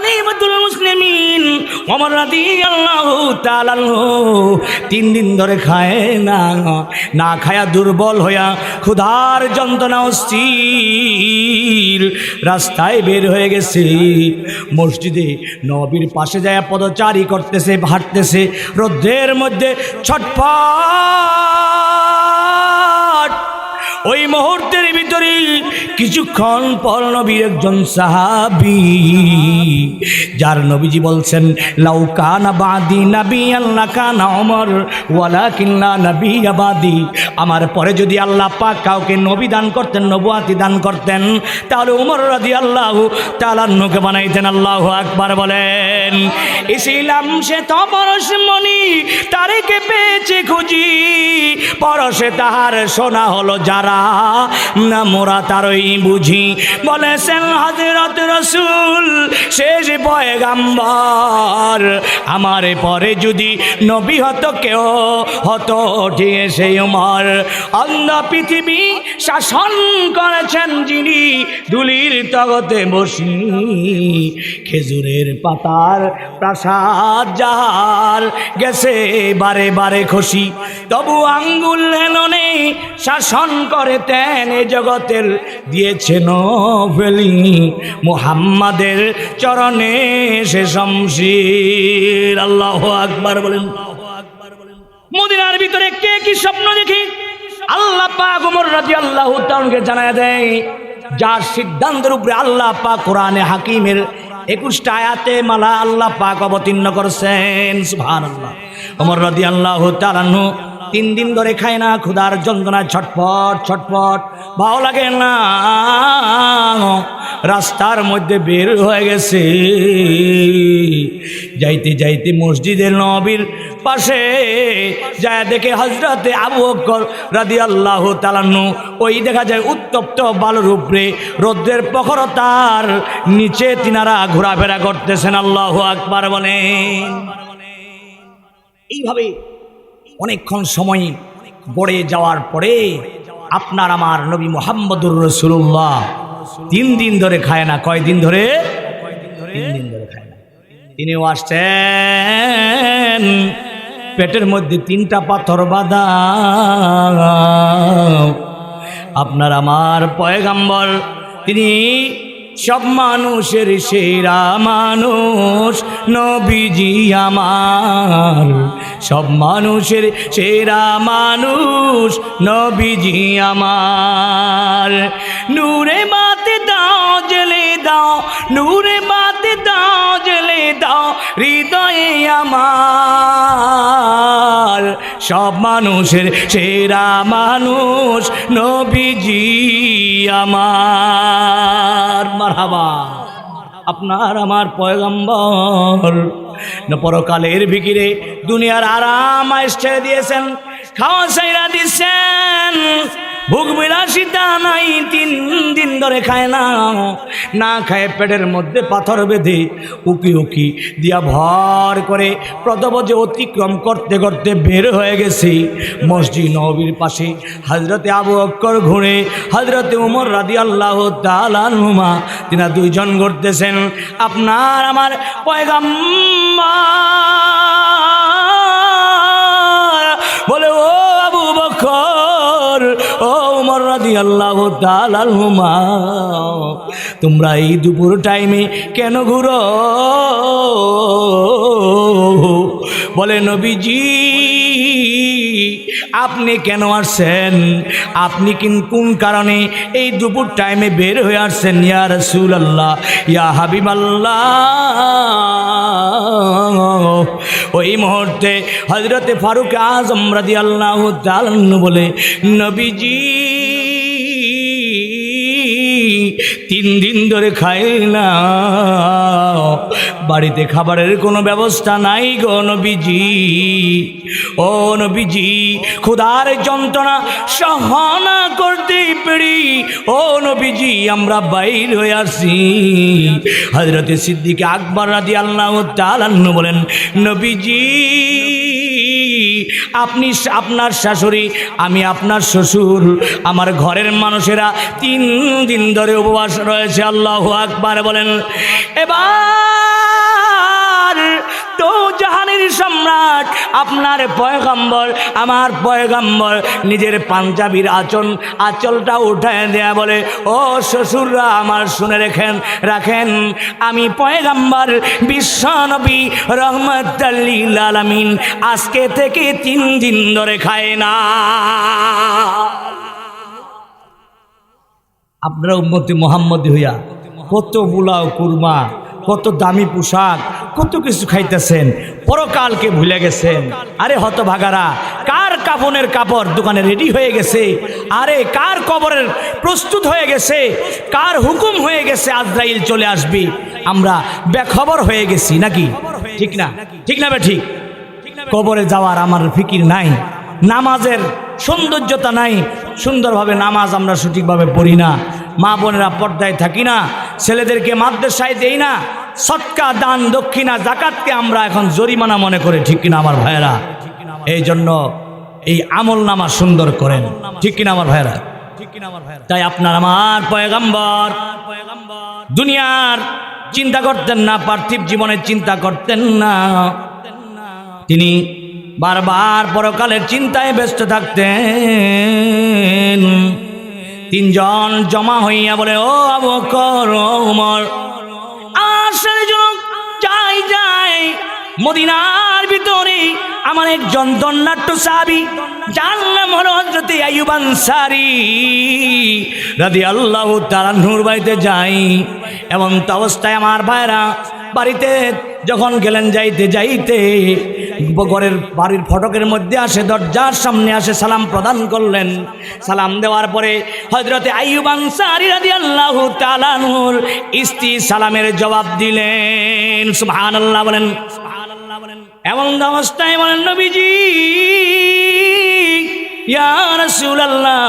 খলিফাতুল মুসলিমিন ওমর রাদিয়াল্লাহু তাআলা তিন দিন ধরে খায় না না খায়া দুর্বল হইয়া ক্ষুধার যন্ত্রণা অস্থির রাস্তায় বের হয়ে গেছে। মসজিদে নবীর পাশে যায় পদচারী করতেছে, হাঁটতেছে, রোদ্রের মধ্যে ছটফট ওই মুহূর্তের ভিতরে কিছুক্ষণ পর নবীর একজন সাহাবি, যার নবীজি বলছেন লাউকানা বাদি নবী আল্লাহ কানা অমর ওয়ালা কিল্লা নবী আবাদি। আমার পরে যদি আল্লাহ পাক কাউকে নবী দান করতেন, নবুয়াতি দান করতেন, তাহলে উমর রাজি আল্লাহ তালান্নুকে বানাইতেন, আল্লাহ আকবার, বলেন। ইসিলাম সে তো পরশ মনি তারেকে পেয়েছে খুঁজি। পরশে তাহার সোনা হলো যারা না মোরা তারই বুঝি। বলেছেন হাজরত রসুল, শেষ পয়গাম্বর। আমার পরে যদি নবী হতো, কেউ হতো উঠিয়ে উমর। অন্ধ পৃথিবী শাসন করেছেন যিনি দুলির তগতে বসি খেজুরের পাতার প্রাসাদ যাহার গেছে বারে বারে খুশি। তবু আঙ্গুল হেলনে শাসন করে তেন এ জগতের দিয়েছেন ফেলি মুহাম্মাদের চরণে সে শমশির। আল্লাহ আকবার বলেন। মদিনার ভিতরে কে কি স্বপ্ন দেখি? আল্লাহ পাক ওমর রাদিয়াল্লাহু তাআলাকে জানায় দেয়, যার সিদ্ধান্তের উপরে আল্লাহ পাক কোরআনে হাকিমের একুশটা আয়াতে মালা আল্লাহ পাক অবতীর্ণ করছেন। সুবহানাল্লাহ। ওমর রাদিয়াল্লাহু তাআলা তিন দিন ধরে খায় না, ক্ষুধার যন্ত্রণা ছটফট ছটপট। ভালো লাগে না। রাস্তার মধ্যে বের হয়ে গেছে। যাইতে যাইতে মসজিদের নবীর পাশে যায় দেখে হজরতে আবু বকর রাদি আল্লাহ তালান্নু ওই দেখা যায় উত্তপ্ত বালুর উপরে রৌদ্রের প্রখরতার নিচে তিনারা ঘোরাফেরা করতেছেন, আল্লাহ আকবার বলেন। এইভাবে অনেকক্ষণ সময় গড়ে যাওয়ার পরে আপনার আমার নবী মোহাম্মদুর রসুল্লাহ তিন দিন ধরে খায় না। কয় দিন ধরে? তিন দিন ধরে খায় না। তিনিও আসছেন পেটের মধ্যে তিনটা পাথর বাঁধা। আপনার আমার পয়গাম্বর, তিনি সব মানুষের সেরা মানুষ, নবীজি আমার। সব মানুষের সেরা মানুষ, নবীজি আমার। নূরে মাতে দাও জেলে দাও, নূরে মাতে দাও জেলে দাও, হৃদয়ে আমার। সব মানুষের সেরা মানুষ নবীজি আমার। মারহাবা। আপনার আমার পয়গম্বর। পরকালের ভিকিরে দুনিয়ার আরাম আসছে দিয়েছেন। খাওয়া সাইরা দিচ্ছেন। ভোগ বিলাসিতা নাই, তিন দিন ধরে খায় না। না খায় পেটের মধ্যে পাথর বেঁধে উকি উকি দিয়া ভর করে। প্রতবজে অতিক্রম করতে করতে বের হয়ে গেছি। মসজিদ নবীর পাশে হজরতে আবু অক্কর ঘুরে হজরতে উমর রাদি আল্লাহ তালানুমা তিনা দুইজন ঘুরতেছেন। আপনার আমার পয়গাম্মা রাদি আল্লাহ তালালহুমা তোমরা এই দুপুর টাইমে কেন ঘুরো? বলে, নবীজি, আপনি কেন আসছেন? আপনি কিন, কোন কারণে এই দুপুর টাইমে বের হয়ে আসছেন? ইয়া রসুল আল্লাহ ইয়া হাবিব আল্লাহ ওই মুহূর্তে হজরতে ফারুক আজম রাদি আল্লাহ বলে, নবীজি তিন দিন ধরে খাই না। বাড়িতে খাবারের কোনো ব্যবস্থা নাই গো নবীজি। ও নবীজি, ক্ষুধার যন্ত্রণা সহনা করতে পেরি। ও নবীজি, আমরা বাইর হয়ে আসি। হজরতে সিদ্দিকে আকবর রাদি আল্লাহ তালান্ন বলেন, নবীজি আপনি আপনার শাশুড়ি, আমি আপনার শ্বশুর। আমার ঘরের মানুষেরা তিন দিন ধরে উপবাস রয়েছে, আল্লাহ আকবার বলেন। এবার সম্রাট, আপনার পয়গম্বর, আমার পয়গম্বর, নিজের পাঞ্জাবির আচল, আঁচলটা উঠায় দেয়া বলে, ও শ্বশুররা, আমার শুনে রেখেন, রাখেন, আমি পয়গম্বর, বিশ্ব নবী রহমত আলামিন, আজকে থেকে তিন দিন ধরে খায় না। আপনারা উন্মতি মোহাম্মদ হইয়া, কত বুলাও কুরমা, কত দামি পোশাক কত কিছু খাইতেছেন? পরকালকে ভুলে গেছেন। আরে হতভাগারা, কার কাপনের কাপড় দোকানে রেডি হয়ে গেছে? আরে কার কবরের প্রস্তুত হয়ে গেছে? কার হুকুম হয়ে গেছে আজরাইল চলে আসবি? আমরা বেখবর হয়ে গেছি নাকি? ঠিক না? ঠিক না ঠিক? কবরে যাওয়ার আমার ফিকির নাই। নামাজের সৌন্দর্যতা নাই। সুন্দরভাবে নামাজ আমরা সঠিকভাবে পড়ি না। মা বোনেরা পর্দায় থাকি না। ছেলেদেরকে মাদ্রাসায় দেই না। সৎকা দান, দক্ষিণা, জাকাতকে আমরা এখন জরিমানা মনে করে, ঠিক কিনা আমার ভাইয়েরা? এই জন্য এই আমল নামা সুন্দর করেন, ঠিক কিনা আমার ভাইয়েরা? তাই আপনার আমার পয়গাম্বর, দুনিয়ার চিন্তা করতেন না, পার্থিব জীবনের চিন্তা করতেন না। তিনি বারবার পরকালের চিন্তায় ব্যস্ত থাকতেন। তিনজন জমা হইয়া বলে, ও আবকর ও উমর আসলে যাই যাই। মদিনার ভিতরে আমার একজন দন্নাট্য সাবি যার নাম হলো হজরতে আইয়ুব আনসারি রাদি আল্লাহ তারা নূর বাড়িতে যাই। এমন তো অবস্থায় আমার ভাইরা বাড়িতে যখন গেলেন যাইতে যাইতে ঘরের বাড়ির ফটকের মধ্যে আসে, দরজার সামনে আসে, সালাম প্রদান করলেন। সালাম দেওয়ার পরে হজরতে আইয়ুব আনসারি রাদিয়াল্লাহু তাআলা নূর স্ত্রী সালামের জবাব দিলেন, সুবহানাল্লাহ বলেন বলেন। এমন অবস্থায় বলেন, নবীজি, ইয়া রাসূলুল্লাহ,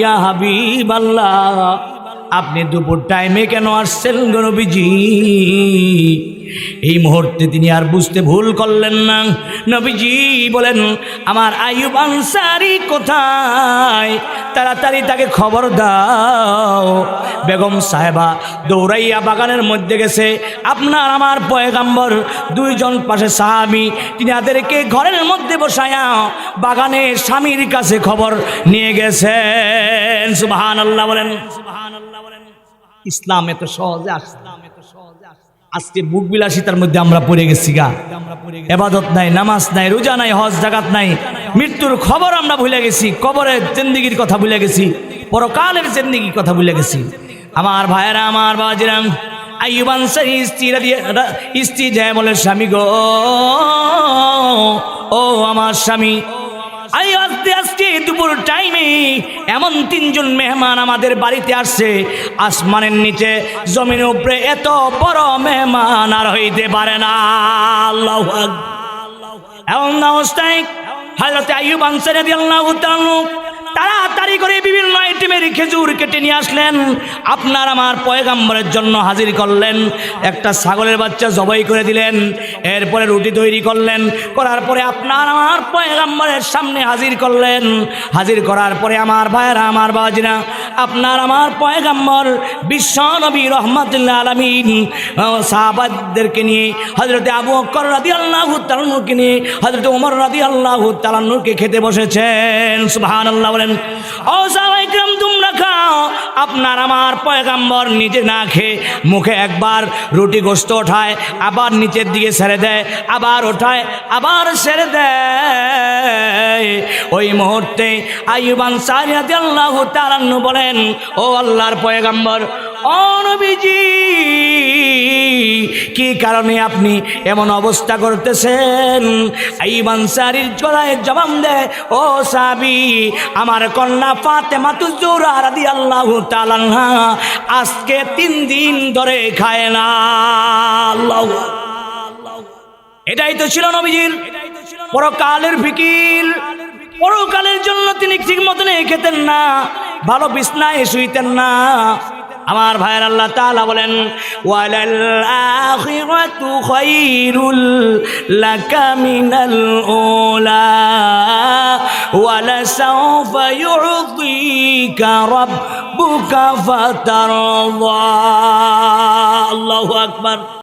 ইয়া হাবিবাল্লাহ আপনি দুপুর টাইমে কেন আসছেন গো এই মুহূর্তে তিনি আর বুঝতে ভুল করলেন না। নবীজি বলেন, আমার আয়ুব আনসারি কোথায়? তাড়াতাড়ি তাকে খবর দাও। বেগম সাহেবা দৌড়াইয়া বাগানের মধ্যে গেছে। আপনার আমার পয়গাম্বর, দুইজন পাশে সাহাবি তিনি তাদেরকে ঘরের মধ্যে বসায়া বাগানে স্বামীর কাছে খবর নিয়ে গেছেন। সুবাহান আল্লাহ বলেন। ইসলাম এত সহজে সহজে আজকে বুক বিলাসিতার মধ্যে আমরা পড়ে গেছি গা। এবাদত নাই, নামাজ নাই, রোজা নাই, হজ জাগাত নাই। মৃত্যুর খবর আমরা ভুলে গেছি, কবরের জিন্দিগির কথা ভুলে গেছি, পরকালের জিন্দিগির কথা ভুলে গেছি। আমার ভাইয়েরা, আমার বাবাজিরাম আইবান স্ত্রী যায় বলে, স্বামী গো, ও আমার স্বামী আই দুপুর টাইমে এমন তিনজন মেহমান আমাদের বাড়িতে আসছে। আসমানের নিচে জমির উপরে এত বড় মেহমান আর হইতে পারে না। এমন অবস্থায় হাজরতে আইয়ুব আনসারে আল্লাহ তাড়াতাড়ি করে বিভিন্ন আইটেমের খেজুর কেটে নিয়ে আসলেন। আপনার আমার পয়গাম্বরের জন্য হাজির করলেন। একটা ছাগলের বাচ্চা জবাই করে দিলেন। এরপরে রুটি তৈরি করলেন। করার পরে আপনার আমার পয়গাম্বরের সামনে হাজির করলেন। হাজির করার পরে আমার ভাইয়েরা, আমার বাজিনা আপনার আমার পয়গাম্বর বিশ্ব নবী রহমতুল্লাহ আলমিন সাহাবাদদেরকে নিয়ে হজরতে আবু অক্কর রাদি আল্লাহ তালানুকে নিয়ে হজরত উমর রাদি আল্লাহ তালানুকে খেতে বসেছেন। সুবাহান আল্লাহ বলেন, ও তোমরা খাও। আপনার আমার পয়গাম্বর নিজে না খেয়ে মুখে একবার রুটি গোস্ত ওঠায়, আবার নিচের দিকে ছেড়ে দেয়, আবার ওঠায়, আবার ছেড়ে দেয়। ওই মুহূর্তে আইবান সারিয়াতে আল্লাহ তারান্ন বলেন, ও আল্লাহর পয়গাম্বর, ও নবীজি কি কারণে আপনি এমন অবস্থা করতেছেন? আইবান সারির গলায় জবাব দেয় ও সাবি আমার কন্যা ফাতে মাতুজুরা রাদি আল্লাহ তালান্না আজকে তিন দিন ধরে খায় না। এটাই তো ছিল নবীজির পরকালের ফিকির। পরকালের জন্য তিনি ঠিক মতন খেতেন না, ভালো বিছনায় শুইতেন না। আমার ভাইয়ের আল্লাহ তাআলা বলেন, ওয়ালাল আখিরাতু খায়রুল লাকা মিনাল উলা ওয়ালা সাওফা ইউতিকা রাব্বুকা ফাতারদা। আল্লাহু আকবার।